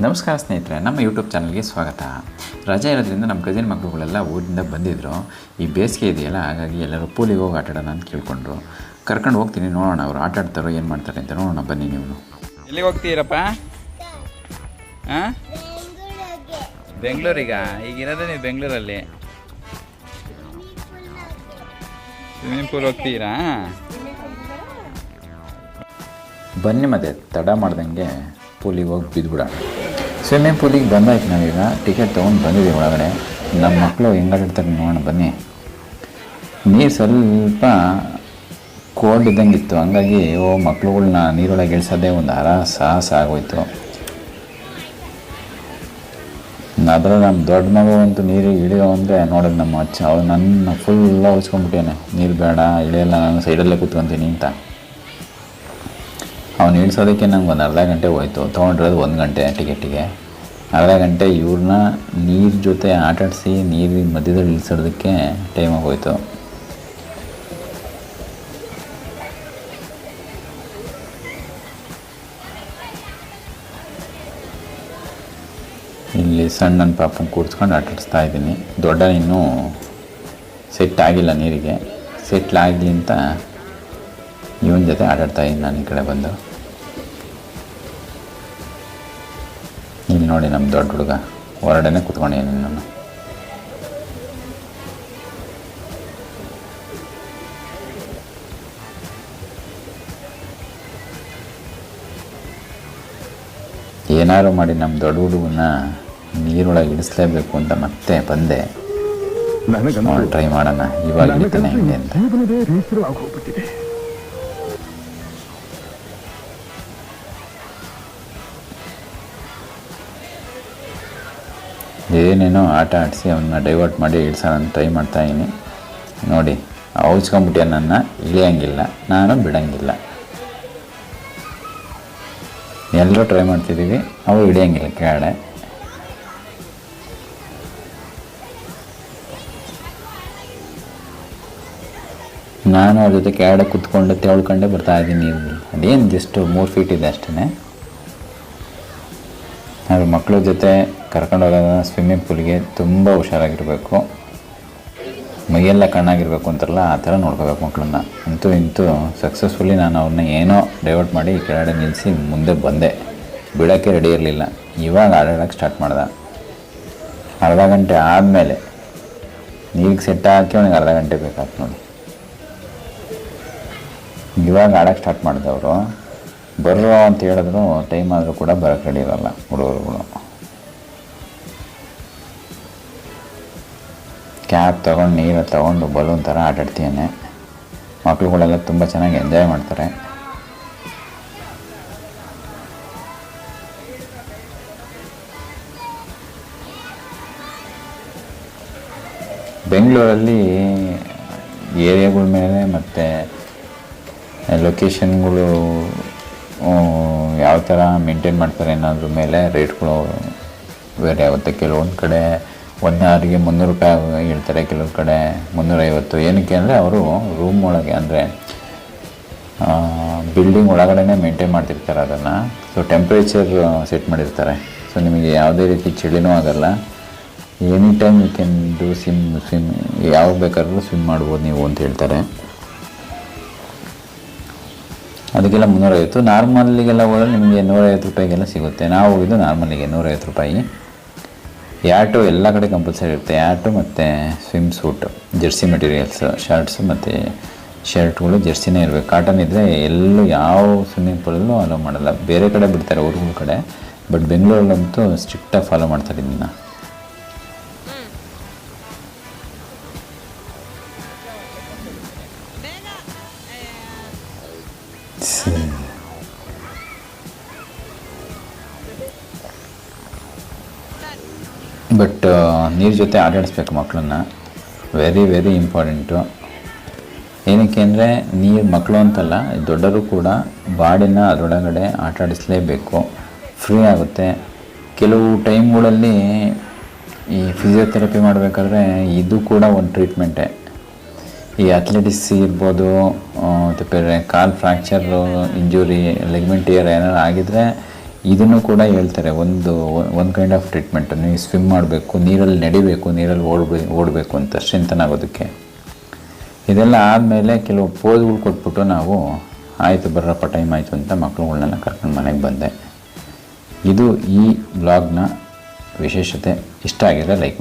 ನಮಸ್ಕಾರ ಸ್ನೇಹಿತರೆ ನಮ್ಮ ಯೂಟ್ಯೂಬ್ ಚಾನಲ್ಗೆ ಸ್ವಾಗತ. ರಜೆ ಇರೋದ್ರಿಂದ ನಮ್ಮ ಕಸಿನ್ ಮಕ್ಕಳುಗಳೆಲ್ಲ ಊರಿಂದ ಬಂದಿದ್ದರು ಈ ಬೇಸಿಗೆ ಇದೆಯಲ್ಲ ಹಾಗಾಗಿ ಎಲ್ಲರೂ ಪೂಲಿಗೆ ಹೋಗಿ ಆಟ ಆಡೋಣ ಅಂತ ಕೇಳ್ಕೊಂಡ್ರು. ಕರ್ಕೊಂಡು ಹೋಗ್ತೀನಿ ನೋಡೋಣ ಅವರು ಆಟ ಆಡ್ತಾರೋ ಏನು ಮಾಡ್ತಾರೆ ಅಂತ ನೋಡೋಣ ಬನ್ನಿ ನೀವು. ಎಲ್ಲಿಗೆ ಹೋಗ್ತೀರಪ್ಪ? ಹಾಂ ಬೆಂಗಳೂರಿಗ? ಈಗ ಇರೋದೇ ನೀವು ಬೆಂಗಳೂರಲ್ಲಿ. ಸ್ವಿಮ್ಮಿಂಗ್ ಪೂಲ್ ಹೋಗ್ತೀರಾ? ಬನ್ನಿ ಮತ್ತೆ ತಡ ಮಾಡ್ದಂಗೆ ಪೂಲಿಗೆ ಹೋಗಿ ಬಿದ್ದುಬಿಡೋಣ ಸ್ವಿಮ್ಮಿಂಗ್ ಪೂಲಿಗೆ ಬಂದಾಯ್ತು ನಾವೀಗ ಟಿಕೆಟ್ ತೊಗೊಂಡು ಬಂದಿದ್ದೀವಿ ಒಳಗಡೆ. ನಮ್ಮ ಮಕ್ಕಳು ಹೆಂಗಾಡಿರ್ತಾರೆ ನೋಡೋಣ, ಬನ್ನಿ. ನೀರು ಸ್ವಲ್ಪ ಕೋಲ್ಡ್ ಇದ್ದಂಗೆ ಇತ್ತು ಹಂಗಾಗಿ, ಓ, ಮಕ್ಳುಗಳ್ನ ನೀರೊಳಗೆ ಇಳಿಸೋದೇ ಒಂದು ಹರ ಸಾಹಸ ಆಗೋಯ್ತು. ಅದರ ನಮ್ಮ ದೊಡ್ಡ ಮಗು ಅಂತೂ ನೀರಿಗೆ ಇಳಿಯೋ ಅಂದರೆ ನೋಡೋದು ನಮ್ಮ ಅಚ್ಚ ಅವ್ರು ನನ್ನ ಫುಲ್ ಉಳಿಸ್ಕೊಂಡ್ಬಿಟ್ಟೇನೆ ನೀರು ಬೇಡ, ಇಳಿಯಲ್ಲ, ನಾನು ಸೈಡಲ್ಲೇ ಕೂತ್ಕೊಂತೀನಿ ಅಂತ. ಅವ್ನು ಇಳಿಸೋದಕ್ಕೆ ನಂಗೆ ಒಂದು ಅರ್ಧ ಗಂಟೆ ಹೋಯ್ತು. ತೊಗೊಂಡಿರೋದು ಒಂದು ಗಂಟೆ ಟಿಕೆಟಿಗೆ. ಅರ್ಧ ಗಂಟೆ ಇವ್ರನ್ನ ನೀರು ಜೊತೆ ಆಟಾಡಿಸಿ ನೀರಿನ ಮಧ್ಯದಲ್ಲಿ ಇಳಿಸೋದಕ್ಕೆ ಟೈಮ್ ಆಗೋಯ್ತು. ಇಲ್ಲಿ ಸಣ್ಣ ಪಾಪನ ಕೂರಿಸ್ಕೊಂಡು ಆಟಾಡಿಸ್ತಾ ಇದ್ದೀನಿ. ದೊಡ್ಡ ಇನ್ನೂ ಸೆಟ್ ಆಗಿಲ್ಲ ನೀರಿಗೆ. ಸೆಟ್ಲ್ ಆಗಲಿ ಅಂತ ಇವನ ಜೊತೆ ಆಟಾಡ್ತಾ ಇದ್ದೀನಿ ನಾನು ಈ ಕಡೆ ಬಂದು. ಇಲ್ಲಿ ನೋಡಿ ನಮ್ಮ ದೊಡ್ಡ ಹುಡುಗ. ಹೊರಡನೆ ಕುತ್ಕೊಂಡಿದ್ದೀನಿ ನಾನು. ಏನಾದ್ರು ಮಾಡಿ ನಮ್ಮ ದೊಡ್ಡ ಹುಡುಗನ ನೀರೊಳಗೆ ಇಡಿಸ್ಲೇಬೇಕು ಅಂತ ಮತ್ತೆ ಬಂದೆ. ಟ್ರೈ ಮಾಡೋಣ. ಇವಾಗ ಅಂತ. ಏನೇನೋ ಆಟ ಆಡಿಸಿ ಅವನ್ನ ಡೈವರ್ಟ್ ಮಾಡಿ ಇಳ್ಸೋಣ ಟ್ರೈ ಮಾಡ್ತಾಯಿದ್ದೀನಿ ನೋಡಿ ಅವಚ್ಕೊಂಬಿಟ್ಟೆ ನನ್ನ? ಇಳಿಯಂಗಿಲ್ಲ. ನಾನು ಬಿಡಂಗಿಲ್ಲ. ಎಲ್ಲರೂ ಟ್ರೈ ಮಾಡ್ತಿದ್ದೀವಿ. ಅವರು ಹಿಡಿಯಂಗಿಲ್ಲ ಕೆಳಗಡೆ. ನಾನು ಅವ್ರ ಜೊತೆ ಕೆಳಗಡೆ ಕುತ್ಕೊಂಡು ತೆಳ್ಕೊಂಡೆ ಬರ್ತಾ ಇದ್ದೀನಿ. ಅದೇನು ಜಸ್ಟ್ ಮೂರು ಫೀಟ್ ಇದೆ ಅಷ್ಟೇ ನಾವು ಮಕ್ಕಳ ಜೊತೆ ಕರ್ಕೊಂಡು ಹೋಗೋದನ್ನ ಸ್ವಿಮ್ಮಿಂಗ್ ಪೂಲ್ಗೆ ತುಂಬ ಹುಷಾರಾಗಿರಬೇಕು. ಮೈಯೆಲ್ಲ ಕಣ್ಣಾಗಿರಬೇಕು ಅಂತಾರಲ್ಲ, ಆ ಥರ ನೋಡ್ಕೋಬೇಕು ಮಕ್ಕಳನ್ನ ಅಂತೂ ಇಂತೂ ಸಕ್ಸಸ್ಫುಲಿ ನಾನು ಅವ್ರನ್ನ ಏನೋ ಡೈವರ್ಟ್ ಮಾಡಿ ಕೆಳಗಡೆ ನಿಲ್ಲಿಸಿ ಮುಂದೆ ಬಂದೆ. ಬಿಡೋಕ್ಕೆ ರೆಡಿ ಇರಲಿಲ್ಲ. ಇವಾಗ ಆಡಾಡೋಕ್ಕೆ ಸ್ಟಾರ್ಟ್ ಮಾಡ್ದೆ. ಅರ್ಧ ಗಂಟೆ ಆದಮೇಲೆ ನೀರಿಗೆ ಸೆಟ್ ಹಾಕಿ ಅವನಿಗೆ ಅರ್ಧ ಗಂಟೆ ಬೇಕಾಗ್ತು ನೋಡಿ. ಇವಾಗ ಆಡೋಕ್ಕೆ ಸ್ಟಾರ್ಟ್ ಮಾಡಿದವರು. ಬರ್ರೋ ಅಂತ ಹೇಳಿದ್ರು ಟೈಮ್ ಆದರೂ ಕೂಡ ಬರೋಕ್ಕೆ ರೆಡಿ ಇರಲ್ಲ ಹುಡುಗರುಗಳು. ಕ್ಯಾಬ್ ತೊಗೊಂಡು, ನೀರು ತೊಗೊಂಡು ಬಲೂನ್ ಥರ ಆಟಾಡ್ತೀನಿ ಮಕ್ಳುಗಳೆಲ್ಲ ತುಂಬ ಚೆನ್ನಾಗಿ ಎಂಜಾಯ್ ಮಾಡ್ತಾರೆ. ಬೆಂಗಳೂರಲ್ಲಿ ಏರಿಯಾಗಳ ಮೇಲೆ ಮತ್ತು ಲೊಕೇಶನ್ಗಳು ಯಾವ ಥರ ಮೇಂಟೈನ್ ಮಾಡ್ತಾರೆ ಅನ್ನೋದ್ರ ಮೇಲೆ ರೇಟ್ಗಳು ಬೇರೆ ಆಗುತ್ತೆ. ಕೆಲವೊಂದು ಕಡೆ ಒಂದು ಅವರಿಗೆ ಮುನ್ನೂರು ರೂಪಾಯಿ ಹೇಳ್ತಾರೆ, ಕೆಲವೊಂದು ಕಡೆ ಮುನ್ನೂರೈವತ್ತು. ಏನಕ್ಕೆ ಅಂದರೆ ಅವರು ರೂಮ್ ಒಳಗೆ ಅಂದರೆ ಬಿಲ್ಡಿಂಗ್ ಒಳಗಡೆನೇ ಮೇಂಟೈನ್ ಮಾಡ್ತಿರ್ತಾರೆ ಅದನ್ನು. ಸೊ ಟೆಂಪ್ರೇಚರ್ ಸೆಟ್ ಮಾಡಿರ್ತಾರೆ. ಸೊ ನಿಮಗೆ ಯಾವುದೇ ರೀತಿ ಚಳಿನೂ ಆಗಲ್ಲ. Any time you can do swim swim ಯಾವಾಗ ಬೇಕಾದ್ರೂ ಸ್ವಿಮ್ ಮಾಡ್ಬೋದು ನೀವು ಅಂತ ಹೇಳ್ತಾರೆ. ಅದಕ್ಕೆಲ್ಲ ಮುನ್ನೂರೈವತ್ತು. ನಾರ್ಮಲ್ಲಿಗೆಲ್ಲ ಹೋದರೆ ನಿಮಗೆ ನೂರೈವತ್ತು ರೂಪಾಯಿಗೆಲ್ಲ ಸಿಗುತ್ತೆ. ನಾವು ಹೋಗಿದ್ದು ನಾರ್ಮಲ್ಲಿಗೆ ನೂರೈವತ್ತು ರೂಪಾಯಿ. ಯಾಟು ಎಲ್ಲ ಕಡೆ ಕಂಪಲ್ಸರಿ ಇರುತ್ತೆ. ಯಾಟು ಮತ್ತು swim suit jersey materials shirts ಮತ್ತು ಶರ್ಟ್ಗಳು ಜೆರ್ಸಿನೇ ಇರಬೇಕು. ಕಾಟನ್ ಇದ್ದರೆ ಎಲ್ಲೂ ಯಾವ ಸ್ವಿಮ್ಮಿಂಗ್ ಪೂಲಲ್ಲೂ ಅಲೋ ಮಾಡಲ್ಲ. ಬೇರೆ ಕಡೆ ಬಿಡ್ತಾರೆ ಊರುಗಳ ಕಡೆ. ಬಟ್ ಬೆಂಗಳೂರಲ್ಲಂತೂ ಸ್ಟ್ರಿಕ್ಟಾಗಿ ಫಾಲೋ ಮಾಡ್ತಾರೆ ಇದನ್ನು. ಬಟ್ ನೀರು ಜೊತೆ ಆಟಾಡಿಸ್ಬೇಕು ಮಕ್ಕಳನ್ನ ವೆರಿ ವೆರಿ ಇಂಪಾರ್ಟೆಂಟು ಏನಕ್ಕೆ ಅಂದರೆ, ನೀರು ಮಕ್ಕಳು ಅಂತಲ್ಲ, ದೊಡ್ಡರು ಕೂಡ ಬಾಡಿನ ಅದರೊಳಗಡೆ ಆಟ ಆಡಿಸ್ಲೇಬೇಕು ಫ್ರೀ ಆಗುತ್ತೆ. ಕೆಲವು ಟೈಮ್ಗಳಲ್ಲಿ ಈ ಫಿಸಿಯೋಥೆರಪಿ ಮಾಡಬೇಕಾದ್ರೆ ಇದು ಕೂಡ ಒಂದು ಟ್ರೀಟ್ಮೆಂಟೇ ಈ ಅಥ್ಲೆಟಿಕ್ಸ್ ಇರ್ಬೋದು ಮತ್ತು ಬೇರೆ ಕಾಲ್ ಫ್ರ್ಯಾಕ್ಚರು ಇಂಜುರಿ ಲೆಗ್ಮೆಂಟ್ ಇಯರ್ ಏನಾರು ಆಗಿದ್ರೆ ಇದನ್ನು ಕೂಡ ಹೇಳ್ತಾರೆ. ಒಂದು ಒಂದು ಕೈಂಡ್ ಆಫ್ ಟ್ರೀಟ್ಮೆಂಟ್ ನೀವು ಸ್ವಿಮ್ ಮಾಡಬೇಕು, ನೀರಲ್ಲಿ ನಡಿಬೇಕು, ನೀರಲ್ಲಿ ಓಡಬೇ, ಓಡಬೇಕು ಅಂತ ಆಗೋದಕ್ಕೆ. ಇದೆಲ್ಲ ಆದಮೇಲೆ ಕೆಲವು ಪೋಸ್ಗಳು ಕೊಟ್ಬಿಟ್ಟು ನಾವು ಆಯಿತು ಬರ್ರಪ್ಪ ಟೈಮ್ ಆಯಿತು ಅಂತ ಮಕ್ಕಳುಗಳನ್ನೆಲ್ಲ ಕರ್ಕೊಂಡು ಮನೆಗೆ ಬಂದೆ. ಇದು ಈ ಬ್ಲಾಗ್ನ ವಿಶೇಷತೆ. ಇಷ್ಟ ಆಗಿದ್ರೆ ಲೈಕ್